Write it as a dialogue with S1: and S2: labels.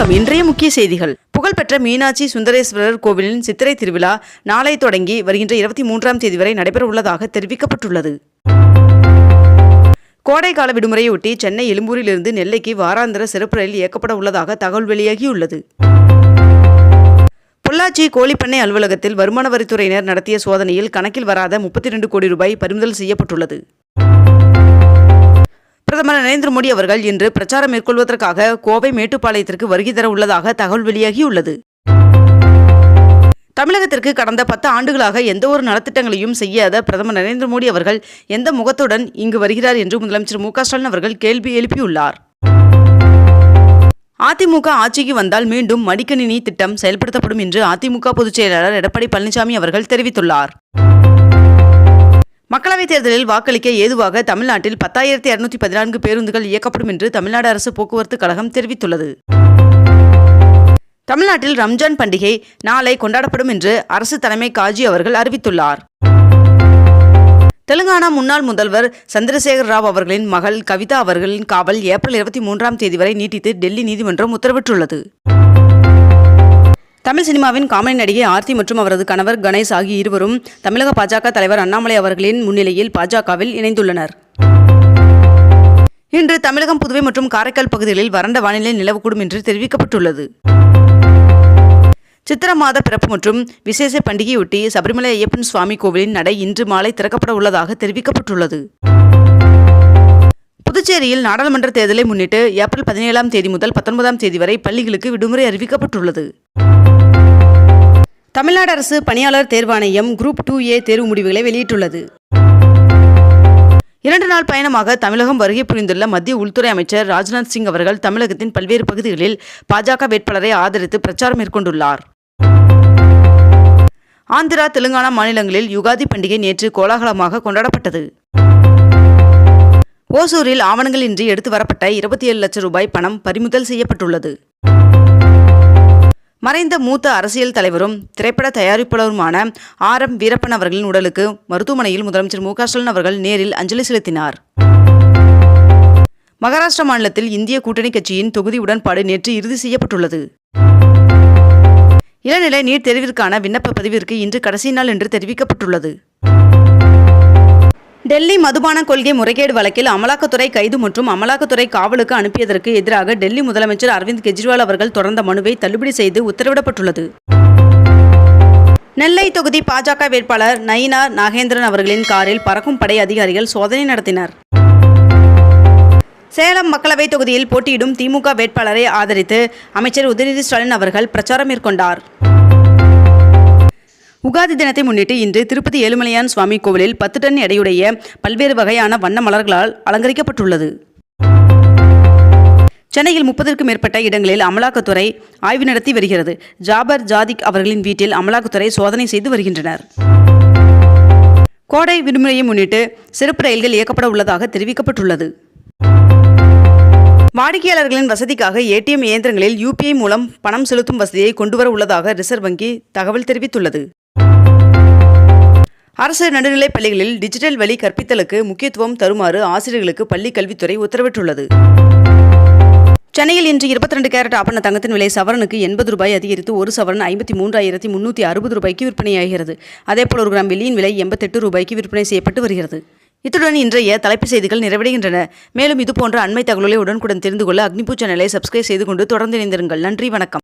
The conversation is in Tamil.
S1: வணக்கம். இன்றைய முக்கிய செய்திகள். புகழ்பெற்ற மீனாட்சி சுந்தரேஸ்வரர் கோவிலின் சித்திரை திருவிழா நாளை தொடங்கி வருகின்ற இருபத்தி மூன்றாம் தேதி வரை நடைபெற உள்ளதாக தெரிவிக்கப்பட்டுள்ளது கோடைக்கால விடுமுறையொட்டி சென்னை எழும்பூரிலிருந்து நெல்லைக்கு வாராந்திர சிறப்பு ரயில் இயக்கப்பட உள்ளதாக தகவல் வெளியாகியுள்ளது. பொள்ளாச்சி கோழிப்பண்ணை அலுவலகத்தில் வருமான வரித்துறையினர் நடத்திய சோதனையில் கணக்கில் வராத முப்பத்தி ரெண்டு கோடி ரூபாய் பறிமுதல் செய்யப்பட்டுள்ளது. நரேந்திர மோடி அவர்கள் இன்று பிரச்சாரம் மேற்கொள்வதற்காக கோவை மேட்டுப்பாளையத்திற்கு வருகை தர உள்ளதாக தகவல் வெளியாகியுள்ளது. தமிழகத்திற்கு கடந்த பத்து ஆண்டுகளாக எந்த ஒரு நலத்திட்டங்களையும் செய்யாத பிரதமர் நரேந்திர மோடி அவர்கள் எந்த முகத்துடன் இங்கு வருகிறார் என்று முதலமைச்சர் மு ஸ்டாலின் அவர்கள் கேள்வி எழுப்பியுள்ளார். அதிமுக ஆட்சிக்கு வந்தால் மீண்டும் மடிக்கணினி திட்டம் செயல்படுத்தப்படும் என்று அதிமுக பொதுச் செயலாளர் எடப்பாடி பழனிசாமி அவர்கள் தெரிவித்துள்ளார். மக்களவைத் தேர்தலில் வாக்களிக்க ஏதுவாக தமிழ்நாட்டில் பத்தாயிரத்தி இருநூற்றி பதினான்கு பேருந்துகள் இயக்கப்படும் என்று தமிழ்நாடு அரசு போக்குவரத்து கழகம் தெரிவித்துள்ளது. தமிழ்நாட்டில் ரம்ஜான் பண்டிகை நாளை கொண்டாடப்படும் என்று அரசு தலைமை காஜி அவர்கள் அறிவித்துள்ளார். தெலுங்கானா முன்னாள் முதல்வர் சந்திரசேகர் ராவ் அவர்களின் மகள் கவிதா அவர்களின் காவல் ஏப்ரல் இருபத்தி மூன்றாம் தேதி வரை நீட்டித்து டெல்லி நீதிமன்றம் உத்தரவிட்டுள்ளது. தமிழ் சினிமாவின் காமெடி நடிகை ஆர்த்தி மற்றும் அவரது கணவர் கணேஷ் ஆகிய இருவரும் தமிழக பாஜக தலைவர் அண்ணாமலை அவர்களின் முன்னிலையில் பாஜகவில் இணைந்துள்ளனர். இன்று தமிழகம் புதுவை மற்றும் காரைக்கால் பகுதிகளில் வறண்ட வானிலை நிலவக்கூடும் என்று தெரிவிக்கப்பட்டுள்ளது. சித்திர மாத பிறப்பு மற்றும் விசேஷ பண்டிகையொட்டி சபரிமலை ஐயப்பன் சுவாமி கோவிலின் நடை இன்று மாலை திறக்கப்பட உள்ளதாக தெரிவிக்கப்பட்டுள்ளது. புதுச்சேரியில் நாடாளுமன்ற தேர்தலை முன்னிட்டு ஏப்ரல் பதினேழாம் தேதி முதல் பத்தொன்பதாம் தேதி வரை பள்ளிகளுக்கு விடுமுறை அறிவிக்கப்பட்டுள்ளது. தமிழ்நாடு அரசு பணியாளர் தேர்வாணையம் குரூப் டூ ஏ தேர்வு முடிவுகளை வெளியிட்டுள்ளது. இரண்டு நாள் பயணமாக தமிழகம் வருகை புரிந்துள்ள மத்திய உள்துறை அமைச்சர் ராஜ்நாத் சிங் அவர்கள் தமிழகத்தின் பல்வேறு பகுதிகளில் பாஜக வேட்பாளரை ஆதரித்து பிரச்சாரம் மேற்கொண்டுள்ளார். ஆந்திரா தெலுங்கானா மாநிலங்களில் யுகாதி பண்டிகை நேற்று கோலாகலமாக கொண்டாடப்பட்டது. ஓசூரில் ஆவணங்கள் இன்றி எடுத்து வரப்பட்ட இருபத்தி ஏழு லட்சம் ரூபாய் பணம் பறிமுதல் செய்யப்பட்டுள்ளது. மறைந்த மூத்த அரசியல் தலைவரும் திரைப்பட தயாரிப்பாளருமான ஆர் எம் வீரப்பன் அவர்களின் உடலுக்கு மருத்துவமனையில் முதலமைச்சர் மு க ஸ்டாலின் அவர்கள் நேரில் அஞ்சலி செலுத்தினார். மகாராஷ்டிரா மாநிலத்தில் இந்திய கூட்டணி கட்சியின் தொகுதி உடன்பாடு நேற்று இறுதி செய்யப்பட்டுள்ளது. இளநிலை நீட் தேர்விற்கான விண்ணப்ப பதிவிற்கு இன்று கடைசி நாள் என்று தெரிவிக்கப்பட்டுள்ளது. டெல்லி மதுபான கொள்கை முறைகேடு வழக்கில் அமலாக்கத்துறை கைது மற்றும் அமலாக்கத்துறை காவலுக்கு அனுப்பியதற்கு எதிராக டெல்லி முதலமைச்சர் அரவிந்த் கெஜ்ரிவால் அவர்கள் தொடர்ந்த மனுவை தள்ளுபடி செய்து உத்தரவிடப்பட்டுள்ளது. நெல்லை தொகுதி பாஜக வேட்பாளர் நயினா நாகேந்திரன் அவர்களின் காரில் பறக்கும் படை அதிகாரிகள் சோதனை நடத்தினர். சேலம் மக்களவை தொகுதியில் போட்டியிடும் திமுக வேட்பாளரை ஆதரித்து அமைச்சர் உதயநிதி ஸ்டாலின் அவர்கள் பிரச்சாரம் மேற்கொண்டார். உகாதி தினத்தை முன்னிட்டு இன்று திருப்பதி ஏழுமலையான் சுவாமி கோவிலில் பத்து டன் எடையுடைய பல்வேறு வகையான வண்ண மலர்களால் அலங்கரிக்கப்பட்டுள்ளது. சென்னையில் முப்பதற்கும் மேற்பட்ட இடங்களில் அமலாக்கத்துறை ஆய்வு நடத்தி வருகிறது. ஜாபர் ஜாதிக் அவர்களின் வீட்டில் அமலாக்கத்துறை சோதனை செய்து வருகின்றனர். கோடை விடுமுறையை முன்னிட்டு சிறப்பு ரயில்கள் இயக்கப்பட உள்ளதாக தெரிவிக்கப்பட்டுள்ளது. வாடிக்கையாளர்களின் வசதிக்காக ஏடிஎம் இயந்திரங்களில் யூபிஐ மூலம் பணம் செலுத்தும் வசதியை கொண்டுவர உள்ளதாக ரிசர்வ் வங்கி தகவல் தெரிவித்துள்ளது. அரசு நடுநிலைப் பள்ளிகளில் டிஜிட்டல் வழி கற்பித்தலுக்கு முக்கியத்துவம் தருமாறு ஆசிரியர்களுக்கு பள்ளி கல்வித்துறை உத்தரவிட்டுள்ளது. சென்னையில் இன்று இருபத்தி ரெண்டு கேரட் ஆபண தங்கத்தின் விலை சவரனுக்கு எண்பது ரூபாய் அதிகரித்து ஒரு சவரன் ஐம்பத்தி மூன்றாயிரத்தி முன்னூற்றி அறுபது ரூபாய்க்கு விற்பனையாகிறது. அதேபோல் ஒரு கிராம் வெள்ளியின் விலை எண்பத்தெட்டு ரூபாய்க்கு விற்பனை செய்யப்பட்டு வருகிறது. இத்துடன் இன்றைய தலைப்புச் செய்திகள் நிறைவடைகின்றன. மேலும் இதுபோன்ற அண்மை தகவல்களை உடனுக்குடன் தெரிந்து கொள்ள அக்னிபூ சேனலை சப்ஸ்கிரைப் செய்து கொண்டு தொடர்ந்து இணைந்திருங்கள். நன்றி வணக்கம்.